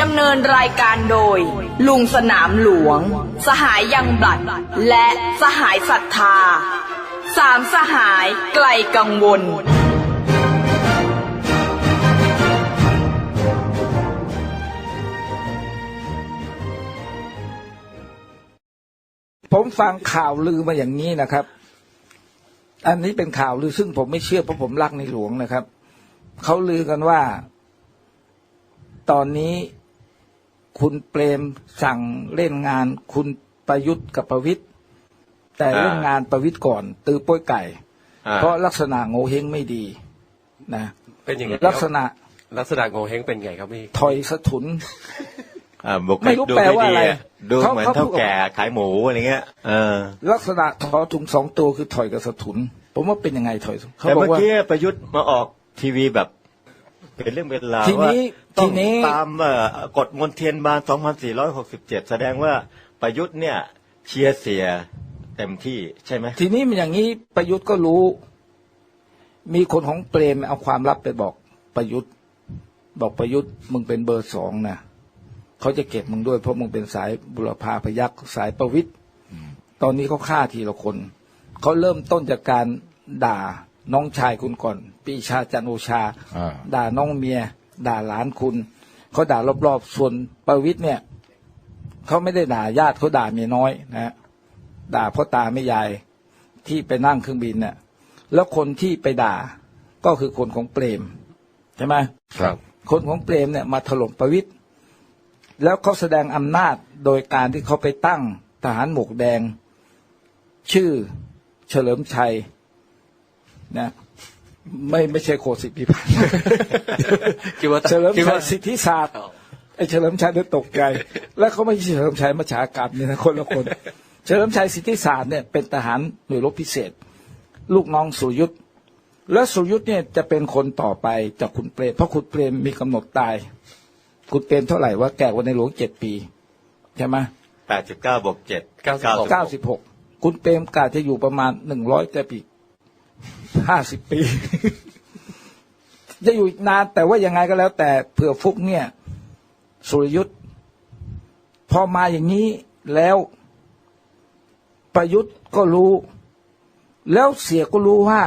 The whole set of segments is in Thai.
ดำเนินรายการโดย ลุงสนามหลวง สหายยังบลัด และสหายศรัทธา สามสหายไกลกังวล ผมฟังข่าวลือมาอย่างนี้นะครับ อันนี้เป็นข่าวลือซึ่งผมไม่เชื่อเพราะผมรักในหลวงนะครับ เขาลือกันว่าตอนนี้ คุณเปรมสั่งเล่นงานคุณประยุทธ์กับประวิทย์แต่อ่าเล่นงานประวิทย์ก่อน ตือโป้ยไก่อ่าเพราะลักษณะโงเฮงไม่ดีนะเป็นยังไงลักษณะลักษณะโงเฮงเป็นไงครับพี่ถอยสะทุนอ่าบุคไม่ลิกรู้ดูแปลไม่ว่าดีอะไรอะดูเขาเหมือนเขาเท่าพูดแก่ขายหมูอะไรเงี้ยเออลักษณะถอถุงสองตัวคือถอยกับสะทุน ผมว่าเป็นยังไงถอยเขาแต่บอกเมื่อว่ากี้ประยุทธ์มาออกทีวีแบบ เป็นเรื่องเป็นราวทีนี้ว่า ต้องทีนี้ตามเอ่อกฎมนเทียนบาน 2467 แสดงว่าประยุทธ์เนี่ยเชียร์เสียเต็มที่ใช่ไหม ทีนี้มันอย่างนี้ประยุทธ์ก็รู้ มีคนของเปรมเอาความลับไปบอกประยุทธ์ บอกประยุทธ์มึงเป็นเบอร์สองนะเขาจะเก็บมึงด้วยเพราะมึงเป็นสายบุรพาพยักษ์สายประวิทย์ตอนนี้เขาฆ่าทีละคนเขาเริ่มต้นจากการด่าน้องชายคุณก่อนปีชาจันโอชาอ่าด่าน้องเมีย ด่าหลานคุณ เขาด่ารอบๆส่วนประวิทย์เนี่ยเขาไม่ได้ด่าญาติเขาด่าเมียน้อยนะฮะด่าพ่อตาแม่ยายที่ไปนั่งเครื่องบินเนี่ยแล้วคนที่ไปด่าก็คือคนของเปรมใช่ไหมครับ คนของเปรมเนี่ยมาถล่มประวิตยแล้วเขาแสดงอำนาจโดยการที่เขาไปตั้งทหารหมวกแดง ชื่อเฉลิมชัยนะ ไม่ไม่ใช่โคสิทธิพิพัฒน์คิดว่าเฉลิมคิดชัว่ายสิทธิศาสตร์ไอ้เฉลิมชัยเนี่ยตกใจ แล้วเขาไม่ใช่เฉลิมชัยมัชฌากรรมเนี่ยนะคนละคน เฉลิมชัยสิทธิศาสตร์เนี่ยเป็นทหารหน่วยรบพิเศษ ลูกน้องสุรยุทธและสุรยุทธเนี่ยจะเป็นคนต่อไปจากคุณเปรมเพราะคุณเปรมมีกำหนดตาย คุณเปรมเท่าไหร่ว่าแก่กว่าในหลวงเจ็ดปีใช่ไหม89บวก7 96เก้าสิบหกคุณเปรมกาจะอยู่ประมาณหนึ่งร้อยแต่ปี ห้าสิบปี จะอยู่อีกนานแต่ว่ายังไงก็แล้ว แต่เผื่อฟุกเนี่ย สุรยุทธ์พอมาอย่างนี้แล้วประยุทธ์ก็รู้ แล้วเสียก็รู้ว่า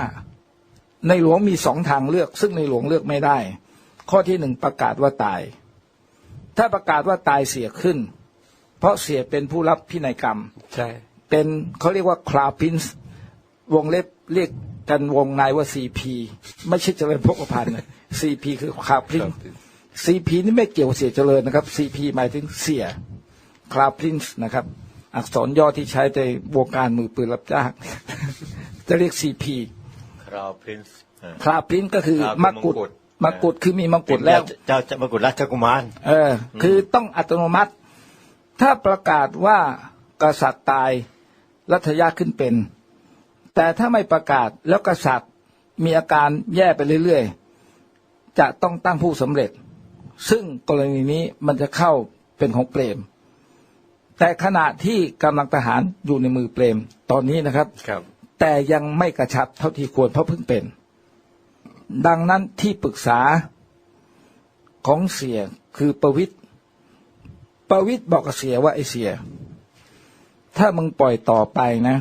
ในหลวงมีสองทางเลือก ซึ่งในหลวงเลือกไม่ได้ ข้อที่หนึ่งประกาศว่าตาย ถ้าประกาศว่าตายเสียขึ้น เพราะเสียเป็นผู้รับพินัยกรรม ใช่ เป็นเขาเรียกว่าคลาพินส์วงเล็บเรียก กันวงในว่าซีพีไม่ใช่เจริญพกพันธ์ซีพีคือคลาพินซีพีนี่ไม่เกี่ยวกับเสียเจริญนะครับซีพีหมายถึงเสียคลาพินส์นะครับ อักษรย่อที่ใช้ในวงการมือปืนรับจ้างจะเรียกซีพีคราวพรินซ์คลาพินส์ก็คือครับมกุฎมงกุฎมกุฎคือมีมงกุฎแล้วเจ้าเจ้ามกุฎราชกุมารเออ คือต้องอัตโนมัติ ถ้าประกาศว่ากษัตริย์ตายรัฐยาขึ้นเป็น แต่ถ้าไม่ประกาศแล้วกษัตริย์มีอาการแย่ไปเรื่อยๆ จะต้องตั้งผู้สำเร็จ ซึ่งกรณีนี้มันจะเข้าเป็นของเปรม แต่ขณะที่กำลังทหารอยู่ในมือเปรมตอนนี้นะครับครับแต่ยังไม่กระชับเท่าที่ควรเพราะเพิ่งเป็น ดังนั้นที่ปรึกษาของเสียคือประวิตรประวิตรบอกกับเสียว่าไอ้เสีย ถ้ามึงปล่อยต่อไปนะ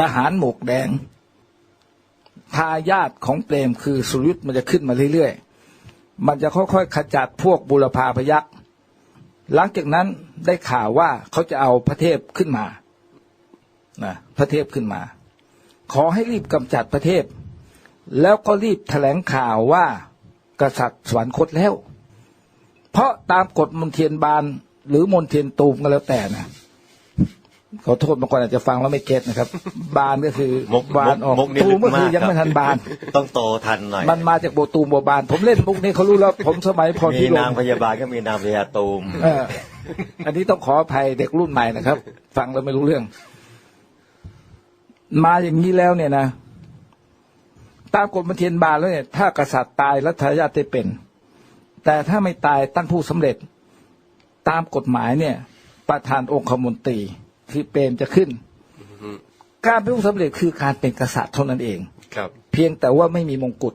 ทหารหมวกแดงทายาทของเปรมคือสุรยุทธ์มันจะขึ้นมาเรื่อยๆ มันจะค่อยๆขจัดพวกบุรพาพยักษ์หลังจากนั้นได้ข่าวว่าเขาจะเอาพระเทพขึ้นมานะพระเทพขึ้นมา ขอให้รีบกำจัดพระเทพ แล้วก็รีบแถลงข่าวว่ากษัตริย์สวรรคตแล้ว เพราะตามกฎมนเทียนบานหรือมนเทียนตูมก็แล้วแต่นะ ขอโทษบางคนอาจจะฟังแล้วไม่เก็ตนะครับ บานก็คือมุกบานออกมุกนี่ตูลึมกก็มาคืกอยังครับไม่ทันบาน ต้องโตทันหน่อยมันมาจากโบตูมโบบาน ผมเล่นมุกนี้เขารู้แล้ว ผมสมัยพรมีพิรนางมพยาบาลก็มีนางพยาตูม เอออันนี้ต้องขออภัยเด็กรุ่นใหม่นะครับ ฟังแล้วไม่รู้เรื่อง มาอย่างนี้แล้วเนี่ยนะตามกฎบันเทียนบาลแล้วเนี่ย ถ้ากษัตริย์ตายรัฐายาทได้เป็น แต่ถ้าไม่ตายตั้งผู้สำเร็จ ตามกฎหมายเนี่ย ประธานองคมนตรี คือเปรมจะขึ้น การเป็นผู้สำเร็จคือการเป็นกษัตริย์เท่านั้นเอง ครับ เพียงแต่ว่าไม่มีมงกุฎ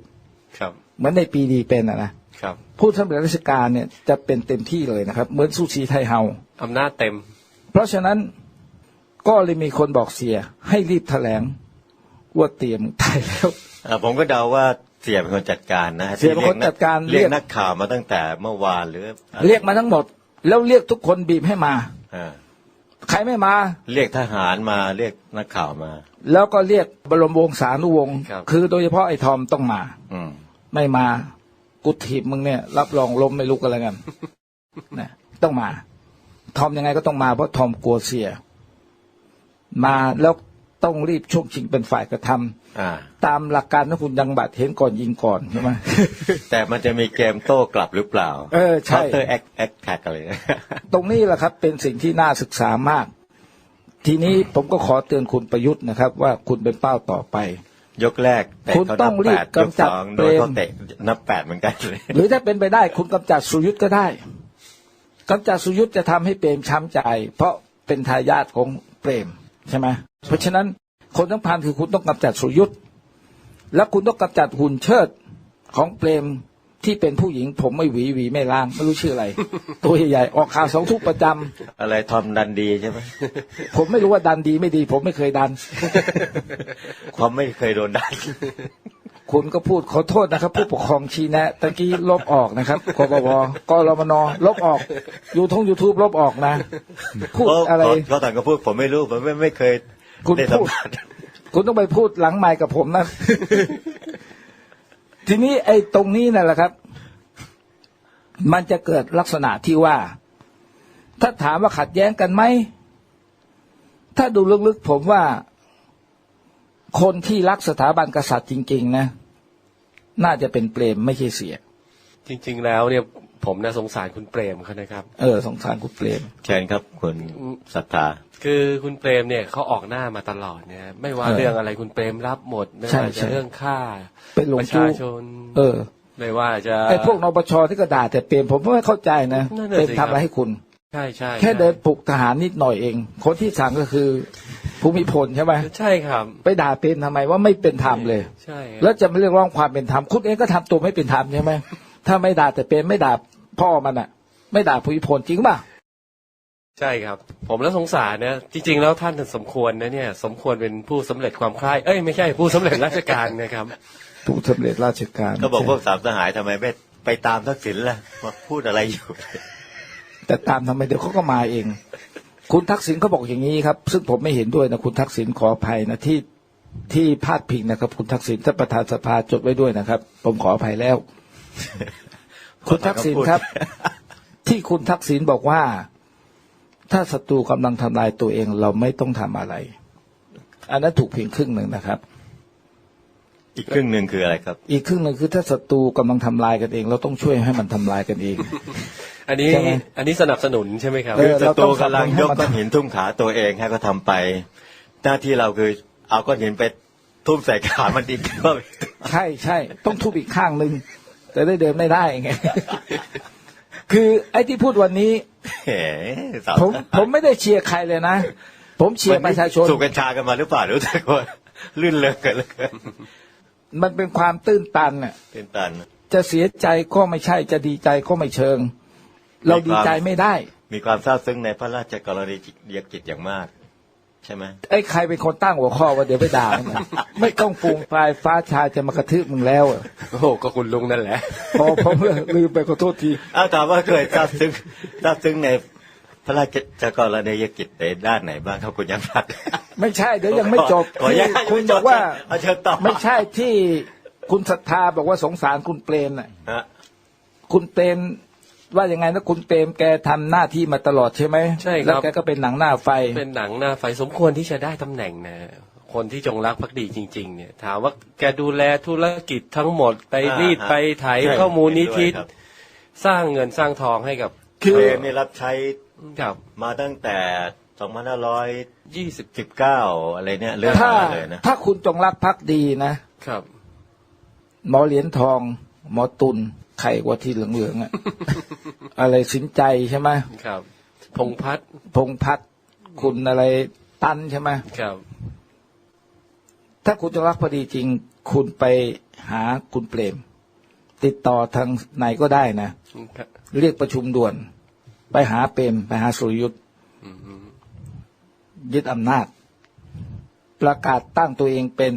ครับเหมือนในปีดีเป็นอะนะครับ ผู้สำเร็จราชการเนี่ยจะเป็นเต็มที่เลยนะครับ เหมือนสุชีไทยเฮาอำนาจเต็ม เพราะฉะนั้นก็เลยมีคนบอกเสีย ให้รีบแถลงว่าเตรียมตายแล้วอ่าผมก็เดาว่าเสียเป็นคนจัดการนะเสียเป็นคนจัดการเรียเรีกยกนักข่าวมาตั้งแต่เมื่อวานหรืออะไรเรียกมาทั้งหมด แล้วเรียกทุกคนบีบให้มาอ่า ใครไม่มา เรียกทหารมาเรียกนักข่าวมา แล้วก็เรียกบรมวงศานุวงศ์ครับ คือโดยเฉพาะไอ้ทอมต้องมา อืม ไม่มากูถีบมึงเนี่ย รับรองล้มไม่ลุกกันแล้วกัน นะต้องมา ทอมยังไงก็ต้องมาเพราะทอมกลัวเสีย มาแล้วต้องรีบช่วงชิงเป็นฝ่ายกระทำอ่า ตามหลักการนะคุณยังบัตรเห็นก่อนยิงก่อนใช่ไหมแต่มันจะมีเกมโต้กลับหรือเปล่า เออใช่ counter act act tag อะไรนะตรงนี้แหละครับเป็นสิ่งที่น่าศึกษามาก ทีนี้ผมก็ขอเตือนคุณประยุทธ์นะครับ ว่าคุณเป็นเป้าต่อไป ยกแรกเตะคุณเขาต้นัองบรีแปบดยกกำจัดสองเปโดรนมเขาเตะนับแปดเหมือนกันเลยหรือถ้าเป็นไปได้ คุณกำจัดสุยุทธก็ได้กำจัดสุยุทธจะทำให้เปรมช้ำใจ เพราะเป็นทายาทของเปรมใช่ไหมเพราะฉะนั้น คนสำคัญคือคุณต้องกำจัดสุยุทธและคุณต้องกำจัดหุ่นเชิดของเปรมที่เป็นผู้หญิง ผมไม่หวีหวีไม่ล้างไม่รู้ชื่ออะไร ตัวใหญ่ๆออกข่าวสองทุกประจำอะไรทอมดันดีใช่ไหมผมไม่รู้ว่าดันดีไม่ดี ผมไม่เคยดันความไม่เคยโดนดันคุณก็พูดขอโทษนะครับ ผู้ปกครองชี้แนะตะกี้ลบออกนะครับกบวกรมนลบออกยูทงยูทูบลบออกนะพูดอะไรเขาเขาต่างก็พูดผมไม่รู้ผมไม่ไม่เคย คุณได้สัมพูดผัสคุณต้องไปพูดหลังไมค์กับผมนะ ทีนี้ไอ้ตรงนี้นั่นแหละครับ มันจะเกิดลักษณะที่ว่า ถ้าถามว่าขัดแย้งกันไหม ถ้าดูลึกๆผมว่า คนที่รักสถาบันกษัตริย์จริง ๆ นะ น่าจะเป็นเปรมไม่ใช่เสีย จริง ๆ แล้วเนี่ย ผมน่าสงสารคุณเปรมเขานะครับ เออสงสารคุณเปรมเชิญครับคุณศรัทธาคือคุณเปรมเนี่ยเขาออกหน้ามาตลอดเนี่ยไม่ว่าเออเรื่องอะไรคุณเปรมรับหมดไม่ใช่ว่าใช่จะเรื่องค่าเป็นหลวปงระจู้ชาชน เออ ไม่ว่าจะไอ้พวกนปชที่ก็ด่าแต่เปรมผมไม่เข้าใจนะนั่นน่ะเปรมสิทำอะไรครับให้คุณใช่ใช่แค่เดินปลุกทหารนิดหน่อยเอง คนที่สั่งก็คือภูมิพลใช่ไหมใช่ครับ ไปด่าเปรมทำไมว่าไม่เป็นธรรมเลยใช่ครับแล้วจะไม่เรียกร้องความเป็นธรรมคุณเองก็ทำตัวไม่เป็นธรรมใช่ไหมถ้าไม่ด่าแต่เปรมไม่ด่า พ่อมันอะไม่ด่าภูมิพลจริงป่ะใช่ครับ ผมแล้วสงสารนะจริง ๆ แล้วท่านสมควรนะเนี่ย สมควรเป็นผู้สำเร็จความใคร่เอ้ยไม่ใช่ผู้สำเร็จราชการนะครับ ผู้สำเร็จราชการก็บอกพวกสามสหายทำไมไม่ไปตามทักษิณล่ะมาพูดอะไรอยู่ แต่ตามทำไมเดี๋ยวเขาก็มาเอง คุณทักษิณเขาบอกอย่างนี้ครับ ซึ่งผมไม่เห็นด้วยนะคุณทักษิณขออภัยนะที่ที่พาดพิงนะครับ คุณทักษิณท่านประธานสภาจดไว้ด้วยนะครับ ผมขออภัยแล้ว คุณทักษิณครับ ที่คุณทักษิณบอกว่า ถ้าศัตรูกำลังทำลายตัวเองเราไม่ต้องทำอะไร อันนั้นถูกเพียงครึ่งหนึ่งนะครับ อีกครึ่งหนึ่งคืออะไรครับ อีกครึ่งหนึ่งคือถ้าศัตรูกำลังทำลายกันเอง เราต้องช่วยให้มันทำลายกันเอง อันนี้ใช่ไหมอันนี้สนับสนุนใช่ไหมครับเอคืออศัเราตต้รูองกำลังให้ยมันกก้อนหินทุ่มขาตัวเองให้ก็ทำไป หน้าที่เราคือเอาก้อนหินไปทุ่มใส่ขามันอีกก็ใช่ใช่ ต้องทุบอีกข้างหนึ่ง แต่ได้เดินไม่ได้ไงคือไอ้ที่พูดวันนี้แหมสาวผมผมไม่ได้เชียร์ใครเลยนะ ผมเชียร์ประชาชนสูบกัญชากันมาหรือเปล่าหรือแต่ว่าลื่นเลิกกันเลยมันเป็นความตื้นตันน่ะเป็นตัน จะเสียใจก็ไม่ใช่จะดีใจก็ไม่เชิง เราดีใจไม่ได้ มีความซาบซึ้งในพระราชกรณียกิจอย่างมาก ใช่ไหมไอ้ใครเป็นคนตั้งหัวข้อว่าเดี๋ยวไปด่ามันนะไม่ต้องฟูงปลายฟ้าชายจะมากระทืบมึงแล้วอะโอ้โหก็คุณลุงนั่นแหละ พอผมลืมไปขอโทษทีอ้าวถามว่าเคยซาบซึ้งซาบซึ้งในพระราชกรณียกิจในด้านไหนบ้างครับคุณยังพัก ไม่ใช่เดี๋ยวยังไม่จบขออนุญาตที่คุณบอกว่าเอาเชิญต่อ ไม่ใช่ที่คุณศรัทธาบอกว่าสงสารคุณเปรมน่ะ ฮะ คุณเปรม ว่ายังไงนะคุณเปรมแกทำหน้าที่มาตลอดใช่ไหมใช่ครับ แล้วแกก็เป็นหนังหน้าไฟ เป็นหนังหน้าไฟสมควรที่จะได้ตำแหน่งนะคนที่จงรักภักดีจริง ๆ เนี่ย ถามว่าแกดูแลธุรกิจทั้งหมดไปรีดอ่าฮะไปไถใช่ข้อมูลนิธิเห็นด้วยครับสร้างเงินสร้างทองให้กับคือเปรมนี่รับใช้ครับมาตั้งแต่2519ยี่สิบอะไรเนี่ยเรื่องถ้ามาเลยนะถ้าคุณจงรักภักดีนะครับ หมอเหรียญทอง หมอตุล ไข่กว่าที่เหลืองๆอะอะไรสินใจใช่ไหมครับ พงพัฒน์พงพัฒน์คุณอะไรตันใช่ไหมครับ ถ้าคุณจงรักภักดีจริง คุณไปหาคุณเปรม ติดต่อทางไหนก็ได้นะเรียกประชุมด่วน ไปหาเปรม ไปหาสุรยุทธ์ยึดอำนาจ ประกาศตั้งตัวเองเป็น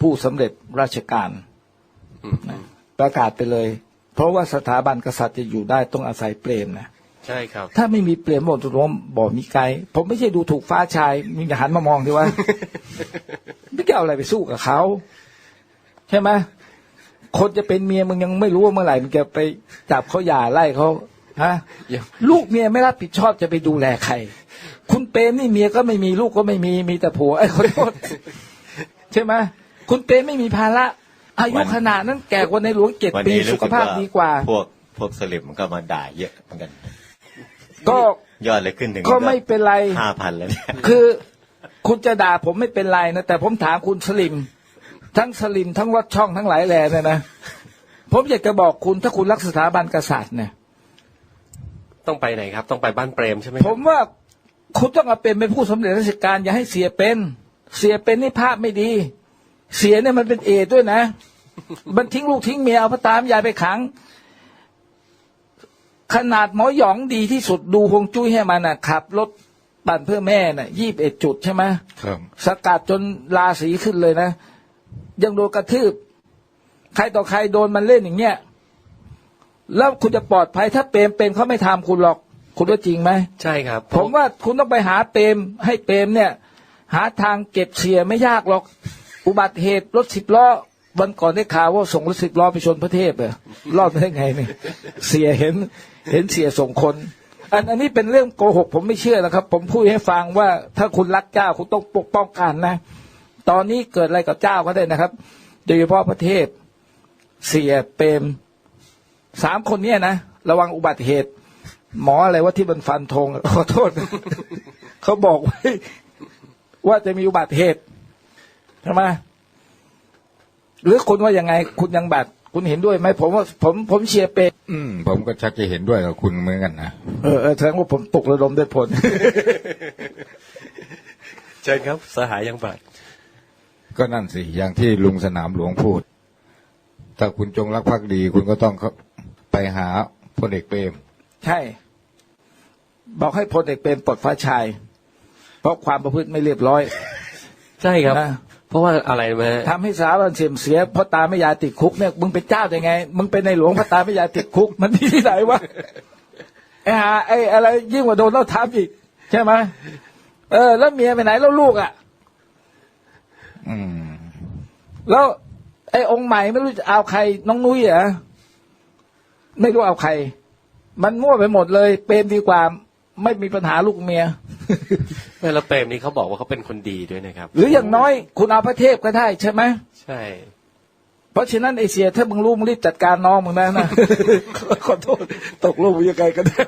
ผู้สำเร็จราชการอืมประกาศไปเลย เพราะว่าสถาบันกษัตริย์จะอยู่ได้ต้องอาศัยเปรมนะใช่ครับ ถ้าไม่มีเปรมบทรวมบอกมีไกลผมไม่ใช่ดูถูกฟ้าชายมีหันมามองดีว่าไม่จะเอาอะไรไปสู้กับเขาใช่ไหมคนจะเป็นเมียมึงยังไม่รู้ว่าเมื่อไหร่มึงจะไปจับเขาหย่าไล่เขาฮะยังลูกเมียไม่รับผิดชอบจะไปดูแลใคร คุณเปรมนี่เมียก็ไม่มีลูกก็ไม่มีมีแต่ผัวไอ้ยขอโทษใช่ไหมคุณเปรมไม่มีภาระ อายุวันขนาดนั้นแก่กว่าในหลวงเจ็ดวันปีนี้สุรู้ขสึกภาพว่าดีกว่า พวกพวกสลิมมันก็มาด่าเยอะเหมือนกัน ก็ยอดเลยขึ้นถึงก็ไม่เป็นไรห้าพันแล้วเนี่ยคือคุณจะด่าผมไม่เป็นไรนะ แต่ผมถามคุณสลิม ทั้งสลิมทั้งรถช่องทั้งหลายแหล่เนี่ยนะผมอยากจะบอกคุณถ้าคุณรักสถาบันกษัตริย์เนี่ยต้องไปไหนครับ ต้องไปบ้านเปรมใช่ไหมคผรับมว่าคุณต้องเอาเป็นเป็นผู้สำเร็จราชการอย่าให้เสียเป็น เสียเป็นนี่ภาพไม่ดี เสียเนี่ยมันเป็นเอดด้วยนะ มันทิ้งลูกทิ้งเมียเอาพระตามยายไปขัง ขนาดหมอหยองดีที่สุดดูฮวงจุ้ยให้มันน่ะขับรถปั่นเพื่อแม่น่ะยี่บเอ็ดจุดใช่ไหมครับ สกัดจนราศีขึ้นเลยนะ ยังโดนกระทืบ ใครต่อใครโดนมันเล่นอย่างเงี้ย แล้วคุณจะปลอดภัยถ้าเปรมเป็นเขาไม่ทำคุณหรอก คุณว่าจริงไหม ใช่ครับ ผมว่าคุณต้องไปหาเปรมให้เปรมเนี่ย หาทางเก็บเสียไม่ยากหรอก อุบัติเหตุรถสิบล้อวันก่อนได้ข่าวว่าส่งรถสิบล้อไปชนพระเทพเลยรอดได้ไงเนี่ยเสียเห็น เห็นเสียส่งคน อันอันนี้เป็นเรื่องโกหก ผมไม่เชื่อนะครับ ผมพูดให้ฟังว่าถ้าคุณรักเจ้าคุณต้องปกป้องกันนะ ตอนนี้เกิดอะไรกับเจ้าก็ได้นะครับ โดยเฉพาะพระเทพ เสียเปรมสามคนเนี้ยนะระวังอุบัติเหตุ หมออะไรว่าที่มันฟันธงขอโทษเขาบอกไว้ว่าจะมีอุบัติเหตุ ใช่ไหมหรือคุณว่ายังไง คุณยังบัตรคุณเห็นด้วยไหมผมว่าผมผมเชียร์เปรมอืม ผมก็ชักจะเห็นด้วยกับคุณเหมือนกันนะเออเออแสดงว่าผมปลุกระดมด้วยผลเชิญครับ สหายยังบัตรก็นั่นสิ อย่างที่ลุงสนามหลวงพูด ถ้าคุณจงรักภักดี คุณก็ต้องเข้าไปหาพลเอกเปรมใช่ บอกให้พลเอกเปรมปลดฟ้าชาย เพราะความประพฤติไม่เรียบร้อย ใช่ครับนะ เพราะว่าอะไรไหมทำให้สถาบันเสื่อมเสียเพราะตาไม่ยายติดคุกเนี่ยมึงเป็นเจ้าได้ไง มึงเป็นในหลวงเพราะตาไม่ยายติดคุก มันที่ที่ไหนวะไอ้หาไอ้อะไรยิ่งกว่าโดนเราทับอีก ใช่ไหมเออ แล้วเมียไปไหนแล้วลูกอะอืมแล้ว ไอ้องค์ใหม่ไม่รู้จะเอาใครน้องนุ้ยเหรอไม่รู้เอาใคร มันมั่วไปหมดเลย เปรมดีกว่า ไม่มีปัญหาลูกเมีย แม่แล้วเปรมนี่เขาบอกว่าเขาเป็นคนดีด้วยนะครับ หรืออย่างน้อยคุณเอาพระเทพก็ได้ใช่ไหมใช่ เพราะฉะนั้นไอเสียถ้ามึงรู้มึงรีบจัดการน้องมึงนะนะขอโทษตกลงยังไงกันแน่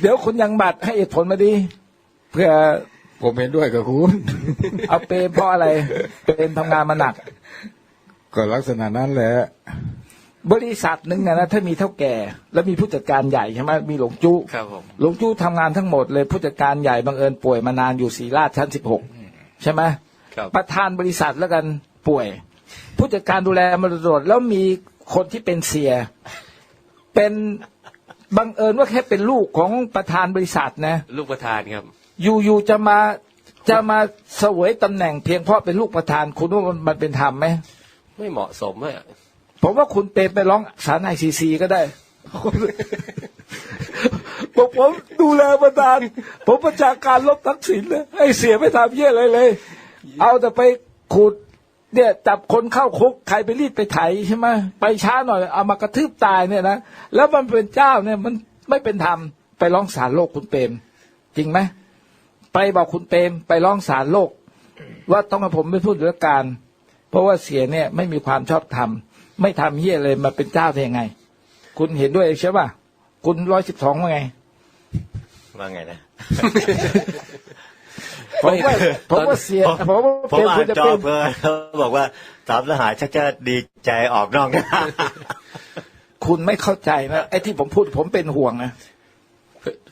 เดี๋ยวคุณยังบัตรให้เหตุผลมาดีเพื่อผมเห็นด้วยกับคุณ เอาเปรมเพราะอะไร เปรมทำงานมาหนัก ก็ลักษณะนั้นแหละ บริษัทหนึ่งนะนะถ้ามีเท่าแก่ แล้วมีผู้จัดการใหญ่ใช่ไหมมีหลวงจู้ครับผมหลวงจู้ทำงานทั้งหมดเลยผู้จัดการใหญ่บังเอิญป่วยมานานอยู่ศรีราชชั้นสิบหกใช่ไหมครับประธานบริษัทแล้วกันป่วย ผู้จัดการดูแลมาตลอดแล้วมีคนที่เป็นเสีย เป็นบังเอิญว่าแค่เป็นลูกของประธานบริษัทนะ ลูกประธานครับ อยู่ๆจะมาจะมาเสวยตำแหน่งเพียงเพราะเป็นลูกประธานคุณว่ามันมันเป็นธรรมไหมไม่เหมาะสมอะ ผมว่าคุณเป็นไปร้องศาลไอซีซีก็ได้บอกผมดูแลประธาน ผมประชาการลบทักษิณเลยให้เสียไม่ทำเยี่ยอะไรเลย เอาแต่ไปขุดเนี่ยจับคนเข้าคุกใครไปรีดไปไถใช่ไหมไปช้าหน่อยเอามากระทืบตายเนี่ยนะแล้วมันเป็นเจ้าเนี่ยมันไม่เป็นธรรมไปร้องศาลโลกคุณเปรมจริงไหมไปบอกคุณเปรมไปร้องศาลโลก ว่าต้องให้ผมไปพูดเรื่องการ เพราะว่าเสียเนี่ยไม่มีความชอบธรรม ไม่ทำเฮียเลยมาเป็นเจ้าได้ยังไง คุณเห็นด้วยใช่ป่ะคุณร้อยสิบสองว่าไงว่าไงนะผมว่าผมว่าเสียผมว่าผมเป็นอ่าคุณนจะจอเป็นเพื่อเขาบอกว่าสามทหารชักจะดีใจออกนอกนะคุณไม่เข้าใจนะไอ้ที่ผมพูดผมเป็นห่วงนะ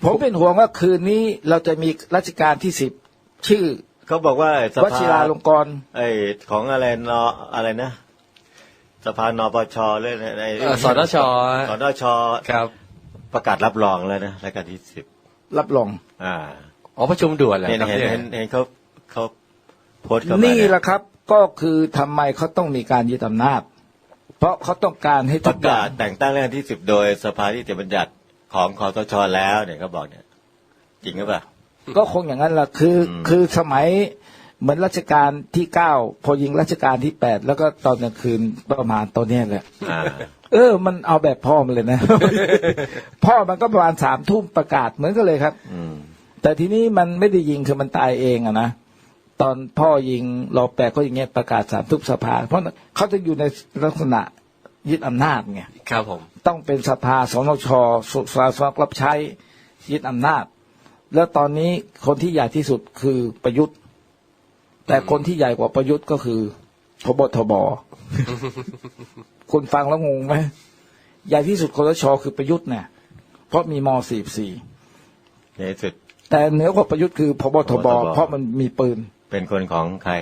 ผมเป็นห่วงว่าคืนนี้เราจะมีรัชกาลที่สิบชื่อเขาบอกว่าสวภาชิราลงกรณ์ไอ้ของอะไรนออะไรนะ สภานปชเลยในเอ่อสนชสนชครับ ประกาศรับรองแล้วนะรายการที่สิบรับรอง อ่าอ๋อประชุมด่วนเหรอเห็นครับเห็นเนี่ยเห็นเห็นเขาเขาโพสต์เข้ามานี่เยแหละครับ ก็คือทำไมเขาต้องมีการยึดอำนาจ เพราะเขาต้องการให้ปทุระกอย่ากางศแต่งตั้งรายการที่สิบโดยสภาที่ติบัญญัติของคอสชแล้วเนี่ยเขาบอกเนี่ย จริงหรือเปล่าก็คงอย่างนั้นแหละคืออมคือสมัย เหมือนรัชกาลที่เก้าพอยิงรัชกาลที่แปดแล้วก็ตอนกลางคืนประมาณตอนเนี้ยแหละอ่าเออ มันเอาแบบพ่อมันเลยนะ พ่อมันก็ประมาณสามทุ่มประกาศเหมือนกันเลยครับอืมแต่ทีนี้มันไม่ได้ยิงคือมันตายเองอะนะตอนพ่อยิงรอแปดก็อย่างเงี้ยประกาศสามทุบสภา เพราะเขาจะอยู่ในลักษณะยึดอำนาจไงครับผม ต้องเป็นสภาสนชสุสาสนรับใช้ยึดอำนาจ แล้วตอนนี้คนที่ใหญ่ที่สุดคือประยุทธ์ แต่คนที่ใหญ่กว่าประยุทธ์ก็คือพบทบคุณฟังแล้วงงไหมใหญ่ที่สุดคอสชคือประยุทธ์เนี่ยเพราะมีม .44 ในที่สุดแต่เหนือกว่าประยุทธ์คือพบทบพบทบเพราะมันมีปืน เป็นคนของใคร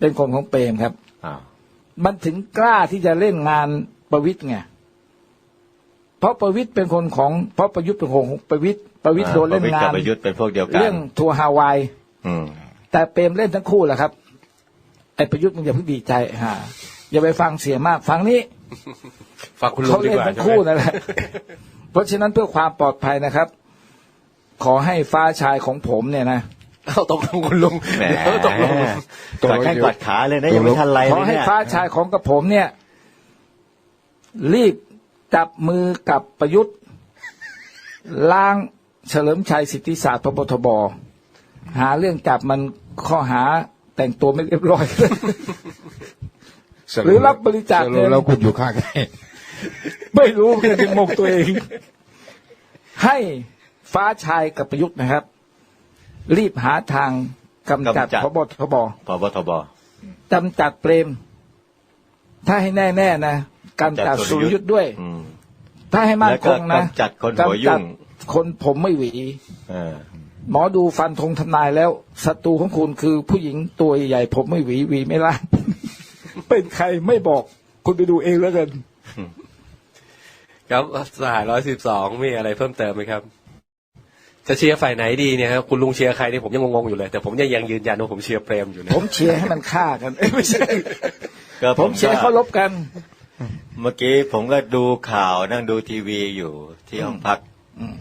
เป็นคนของเปรมครับอ้าวมันถึงกล้าที่จะเล่นงานประวิตยไงเพราะประวิตยเป็นคนของ เพราะประยุทธ์เป็นคนของประวิตยประวิตยโดนเล่นประวิตรงากับนประยุทธ์เป็นพวกเดียวกันเรื่องทัวร์ฮาวายอืม แต่เปรมเล่นทั้งคู่แหละครับไอ้ประยุทธ์มันอย่าเพิ่งดีใจฮะอย่าไปฟังเสียงมากฟังนี้ฝากคุณลุงเขาดีเล่กนว่าทั้งใช่ไหมคู่นั่นแหละเพราะฉะนั้นเพื่อความปลอดภัยนะครับ ขอให้ฟ้าชายของผมเนี่ยนะเอาตกลงคุณลุงแหมเดี๋ยวตกลงกอดแข้งกอดขาเลยนะยังไม่ทันไรขเลอยให้เนี่ยฟ้าชายของกับผมเนี่ย รีบจับมือกับประยุทธ์ล้างเฉลิมชัยสิทธิศาสตร์พบทบ หาเรื่องจับมันข้อหาแต่งตัวไม่เรียบร้อย หรือรับบริจาคสเงิรุปนแล้วคุณอยู่ข้างใครไม่รู้เพื่อนยังงงตัวเอง ให้ฟ้าชายกับประยุทธ์นะครับ รีบหาทางกำจัดกำจัดพบทบพบทบกำจัดเปรม ถ้าให้แน่ๆนะกำจัดสุรยุทธ์ด้วยอืมถ้าให้มั่นคงนะแล้วก็กำจัดคนหัวยุ่งกำจัดคนผมไม่หวีเออ หมอดูฟันธงทำนายแล้วศัตรูของคุณคือผู้หญิงตัวใหญ่ผมไม่หวีหวีไม่ล่างเป็นใครไม่บอกคุณไปดูเองแล้วกัน ครับสหร้อยสิบสองมีอะไรเพิ่มเติมไหมครับ จะเชียร์ฝ่ายไหนดีเนี่ยครับคุณลุงเชียร์ใครเนี่ยผมยังงงๆอยู่เลย แต่ผมยังยังยืนยันว่าผมเชียร์เปรมอยู่นะผมเชียร์ให้มันฆ่ากันเอ้ยไม่ใช่ก็ผมเชียร์ให้เขาลบกัน เมื่อกี้ผมก็ดูข่าวนั่งดูทีวีอยู่ที่ห้องพักอืม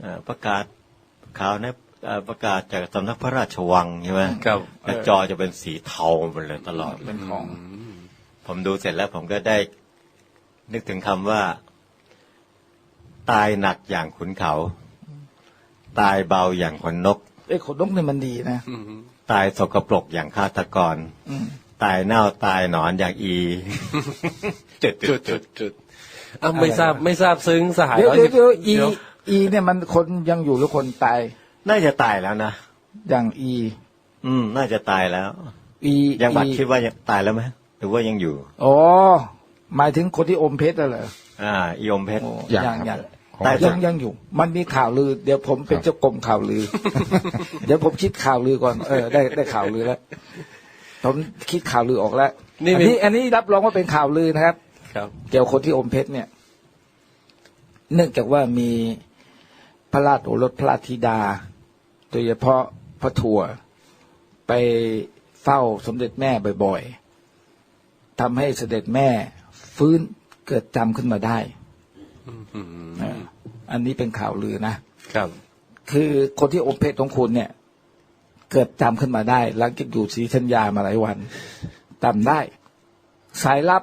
เอ่อประกาศ ข่าวนะเอ่อประกาศจากสำนักพระราชวังใช่ไหมครับแล้วจอจะเป็นสีเทาหมดเลยตลอดเป็นของ ผมดูเสร็จแล้วผมก็ได้ นึกถึงคำว่า ตายหนักอย่างขุนเขา ตายเบาอย่างขนนกไอ้ขนนกเนี่ยมันดีนะอืมตายสกปรกอย่างฆาตกรอืมตายเน่าตายหนอนอย่างอี จุดจุจุดดจุจุดดจุดอะไม่ทราบไม่ทราบซึ้งสหายเดี๋ยวร้อยเดี๋ยสิวบเดี๋ยวอี อีเนี่ยมันคนยังอยู่หรือคนตาย น่าจะตายแล้วนะ อย่างอี อืม น่าจะตายแล้ว อียังบัตรอีคิดว่ายังตายแล้วไหมหรือว่ายังอยู่ อ๋อ หมายถึงคนที่อมเพชรน่ะเหรอ อ่า อีอมเพชรโอ้อย่างยังคยัรับงของแต่อายัจางรย์ยังอยู่ มันมีข่าวลือ เดี๋ยวผมเป็นเจ้ากรมข่าวลือ เดี๋ยวผมคิดข่าวลือก่อน เออ ได้ได้ข่าวลือแล้ว ผมคิดข่าวลือออกแล้ว นี่อันมีนี้อันนี้รับรองว่าเป็นข่าวลือนะครับ ครับ เกี่ยวกับคนที่อมเพชรเนี่ย เนื่องจากว่ามี พระราชโอรสพระราชธิดา โดยเฉพาะพระถั่วไปเฝ้าสมเด็จแม่บ่อยๆทำให้เสด็จแม่ฟื้นเกิดจำขึ้นมาได้อืมอ่าอันนี้เป็นข่าวลือนะครับ คือคนที่อมเพชรของคุณเนี่ย เกิดจำขึ้นมาได้หลังจากอยู่ศรีธัญญามาหลายวันจำได้ สายลับ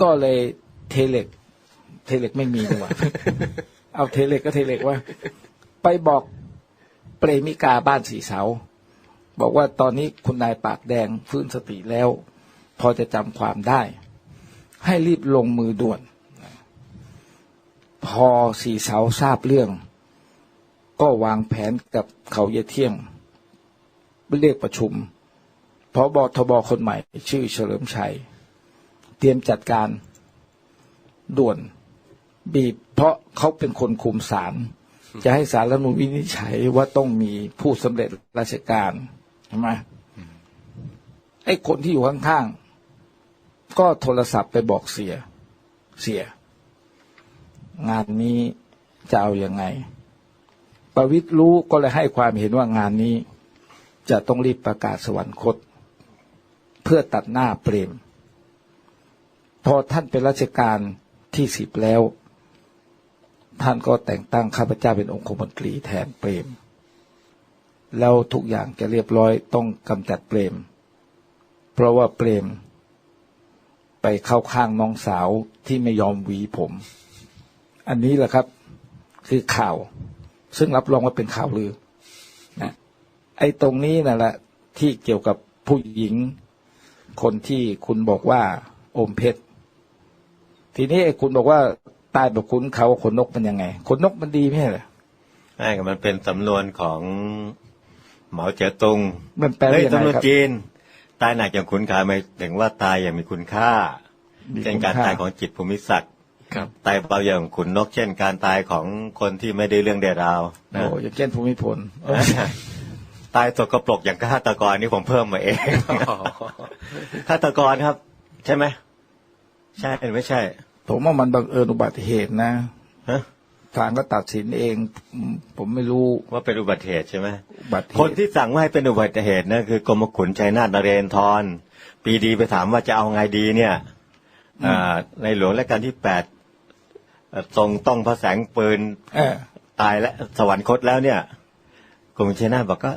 ก็เลยเทเล็ก เทเล็กไม่มีดีกว่า เอาเทเล็กก็เทเล็กว่า ไปบอกเปรมิกาบ้านสีเสา บอกว่าตอนนี้คุณนายปากแดงฟื้นสติแล้ว พอจะจำความได้ ให้รีบลงมือด่วน พอสีเสาทราบเรื่อง ก็วางแผนกับเขาเยเที่ยงเรียกประชุมพอบอทบคนใหม่ ชื่อเฉลิมชัย เตรียมจัดการด่วน บีบ เพราะเขาเป็นคนคุมศาลจะให้ศาลรัฐมนูญวินิจฉัยว่าต้องมีผู้สำเร็จราชการใช่ไหมไอ้คนที่อยู่ข้างๆก็โทรศัพท์ไปบอกเสีย เสีย งานนี้จะเอาอยัางไง ประวิตรรู้ก็เลยให้ความเห็นว่างานนี้ จะต้องรีบประกาศสวรรคต เพื่อตัดหน้าเปรมพอท่านเป็นราชการที่สิบแล้ว ท่านก็แต่งตั้งข้าพเจ้าเป็นองคมนตรีแทนเปรม แล้วทุกอย่างจะเรียบร้อยต้องกำจัดเปรม เพราะว่าเปรม ไปเข้าข้างน้องสาวที่ไม่ยอมหวีผม อันนี้แหละครับคือข่าว ซึ่งรับรองว่าเป็นข่าวลือนะไอ้ตรงนี้นั่นแหละที่เกี่ยวกับผู้หญิง คนที่คุณบอกว่า อมเพชรทีนี้ไอ้คุณบอกว่า ตายแบบคุณเขาขนนกมันยังไงขนนกมันดีไม่ใช่เหรอใช่มันเป็นสำนวนของเหมาเจ๋อตุงมันแปลว่าเฮ้ยยังไงสำนวนครับจีนตายหนักอย่างขุนขายหมายถึงว่าตายอย่างมีคุณค่ามีเช่นการคุณค่าตายของจิตภูมิศักดิ์ครับตายเบาอย่างขุนนก เช่น การตายของคนที่ไม่ได้เรื่องได้ราวนะโอ้อย่างเช่นภูมิพลเออตายตกกระปรกอย่างฆาตกรนี่ผมเพิ่มมาเองฆาตกรครับ ใช่ไหมใช่หรือไม่ใช่ ผมว่ามันบังเอิญอุบัติเหตุนะฮะศาลก็ตัดสินเองอืมผมไม่รู้ว่าเป็นอุบัติเหตุใช่ไหมอุบัติเหคนตุที่สั่งว่าให้เป็นอุบัติเหตุนั่นคือกรมขุนชัยนาทนเรนทรปีดีไปถามว่าจะเอาไงดีเนี่ยอ่าในหลวงรัชกาลที่แปดเอ่อทรงต้องพระแสงปืนเออตายและสวรรคตแล้วเนี่ยกรมขุนชัยนาทบอกก็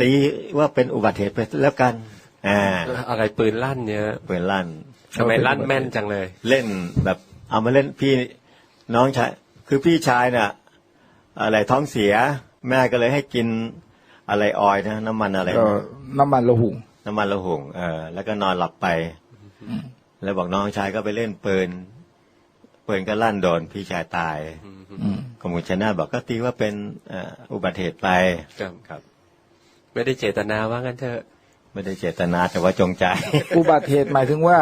ตีว่าเป็นอุบัติเหตุไปแล้วกันอ่าอะไรปืนลั่นเนี่ยปืนลั่น ทำไมลั่นแม่นจังเลย เล่นแบบ เอามาเล่นพี่น้องชายคือพี่ชายน่ะอะไรท้องเสีย แม่ก็เลยให้กินอะไรออยล์นะน้ำมันอะไรก็น้ำมันละหุงน้ำมันระหุงเออแล้วก็นอนหลับไปแล้วบอกน้องชายก็ไปเล่นปืนปืนก็ลั่นโดนพี่ชายตายอืมกมุชนาบอกก็ตีว่าเป็นเอ่ออุบัติเหตุไปครับครับ ไม่ได้เจตนาว่างั้นเถอะ ไม่ได้เจตนาแต่ว่าจงใจ อุบัติเหตุหมายถึงว่า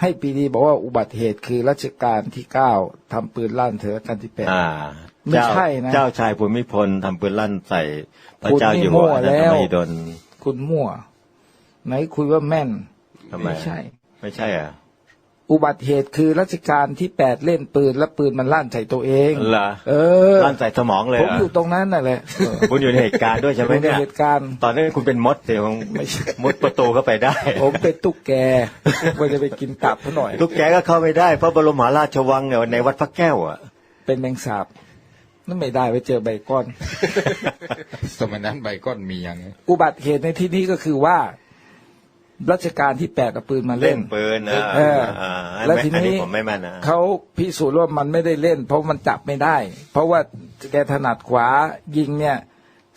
ให้ปีดีบอกว่าอุบัติเหตุคือรัชกาลที่เก้าทำปืนลั่นเถอะกันที่แปดอ่าไม่ใช่นะเจ้าชายภูมิพลทำปืนลั่นใส่พระคุณเจ้านี่อยู่หัวมั่วอนันแล้ตวมหิดลคุณมั่ว ไหนคุยว่าแม่นทำไมไม่ใช่ ไม่ใช่อะ อุบัติเหตุคือรัชกาลที่แปดเล่นปืนแล้วปืนมันลั่นใส่ตัวเองเหรอเออลั่นใส่สมองเลยผมเหรออยู่ตรงนั้นน่ะแหละเออคุณอยู่ในเหตุการณ์ด้วยใช่ไหมผมในเนี่ยเหตุการณ์ตอนนั้นคุณเป็นมดเดี๋ยวไม่ใช่มุดประตูเข้าไปได้ ผมเป็นตุ๊กแกว่าจะไปกินตับเขาหน่อยลูกแกก็เข้าไม่ได้เพราะบรมมหาราชวังเนี่ยในวัดพระแก้วอะ เป็นแมงสาบนั่นไม่ได้ไปเจอใบก้อน สมัยนั้นใบก้อนมีอย่างไงอุบัติเหตุในที่นี้ก็คือว่า รัชกาลที่แปดเอาปืนมาเล่เล่นน ปืนนะเอออ่าแล้วอันทีนี้ นี้ผมไม่แม่นนะเขาพิสูจน์ว่ามันไม่ได้เล่น เพราะมันจับไม่ได้ เพราะว่าแกถนัดขวายิงเนี่ย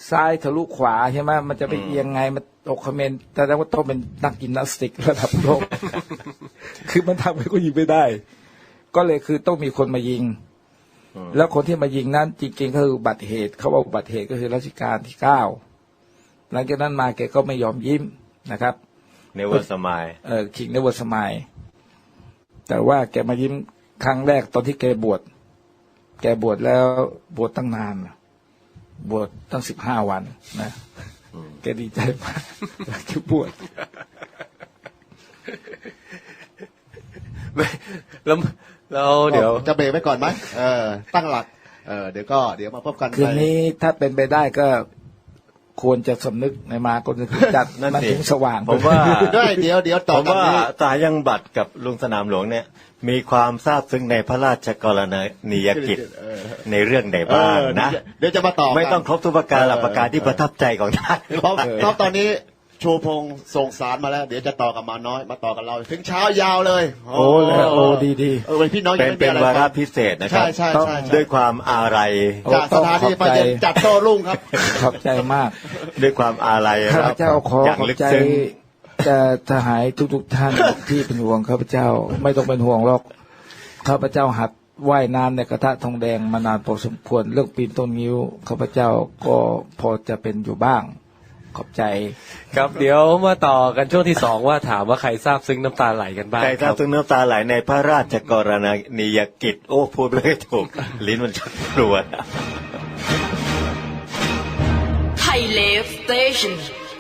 ซ้ายทะลุขวาใช่ไหมมันจะไปเอียงไงมันตกคอมเมนต์แต่ว่าต้องเป็นนักยิมนาสติกระดับโลก คือมันทำให้ก็ยิงไม่ได้ ก็เลยคือต้องมีคนมายิง แล้วคนที่มายิงนั้นจริงๆก็คืออุบัติเหตุ เขาบอกอุบัติเหตุก็คือรัชกาลที่เก้าหลังจากนั้นมาแกก็ไม่ยอมยิ้มนะครับ เนเวอร์สมายเออคิงเนเวอร์สมายแต่ว่าแกมายิ้มครั้งแรกตอนที่แกบวช แกบวชแล้วบวชตั้งนานน่ะบวชตั้งสิบห้าวันนะ แกดีใจมากอยากจะบวชแล้วแล้วเดี๋ยวจะเบรกไว้ก่อนไหมเออ ตั้งหลัก เออเดี๋ยวก็เดี๋ยวมาพบกันคืนนี้ถ้าเป็นไปได้ก็ ควรจะสำนึกในมาก็จะจัดนั่นมันสิถึงสว่างผมว่าด้วยเดี๋ยวเดี๋ยวผต่อมกันว่านี้ตายังบัตรกับลุงสนามหลวงเนี่ย มีความทราบซึ้งในพระราชกรณียกิจในเรื่องไหนเอบ้างอนะเดี๋ยวจะมาต่อกันไม่ต้องครบทุกประการหลักประการที่ประทับใจของท่านเพราะเพราะตอนนี้ ชูพงศ์ส่งสารมาแล้ว เดี๋ยวจะต่อกับมาน้อย มาต่อกับเรา ถึงเช้ายาวเลยโอ้แล้วโอ้ดีดีเออเป็นพี่น้องยัเป็งนไม่มีเป็นอะไรวาระฟังพิเศษนะครัใช่บใช่ใช่ใช่ด้วยความอาลัยโอ้จากสถานีต้องขอบประใจเด็นจัดโต้รุ่งครับ ขอบใจมาก ด้วยความอาลัยข้าคพรับเจ้าขออย่างขอบลึกใจซึ้งจะทหายทุกๆท่านที่เป็นห่วงข้าพเจ้าไม่ต้องเป็นห่วงหรอกข้าพเจ้าหัดว่ายน้ำในกระทะทองแดงมานานพอสมควรเรื่องปีนต้นงิ้วข้าพเจ้าก็พอจะเป็นอยู่บ้าง ขอบใจครับเดี๋ยวมาต่อกันช่วงที่สองว่าถามว่าใครทราบซึ้งน้ำตาไหลกันบ้างใครทราบบซึ้งน้ำตาไหลในพระราชกรณียกิจ โอ้พูดไม่ถูก ลิ้นมันชักปวดไทยเลฟสเตชัน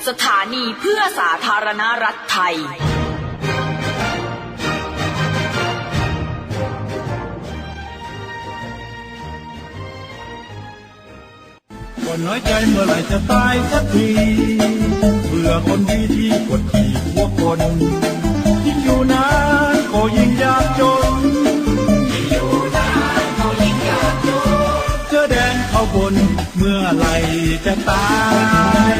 สถานีเพื่อสาธารณรัฐไทย นน้อยใจเมื่อไหร่จะตายสักทีเพื่อคนดีที่กดขี่พวกคนยิ่งอยู่นานก็ยิ่งยากจนยิ่งอยู่นานก็ยิ่งยากจนเจอแดงเขาบนเมื่อไหร่จะตาย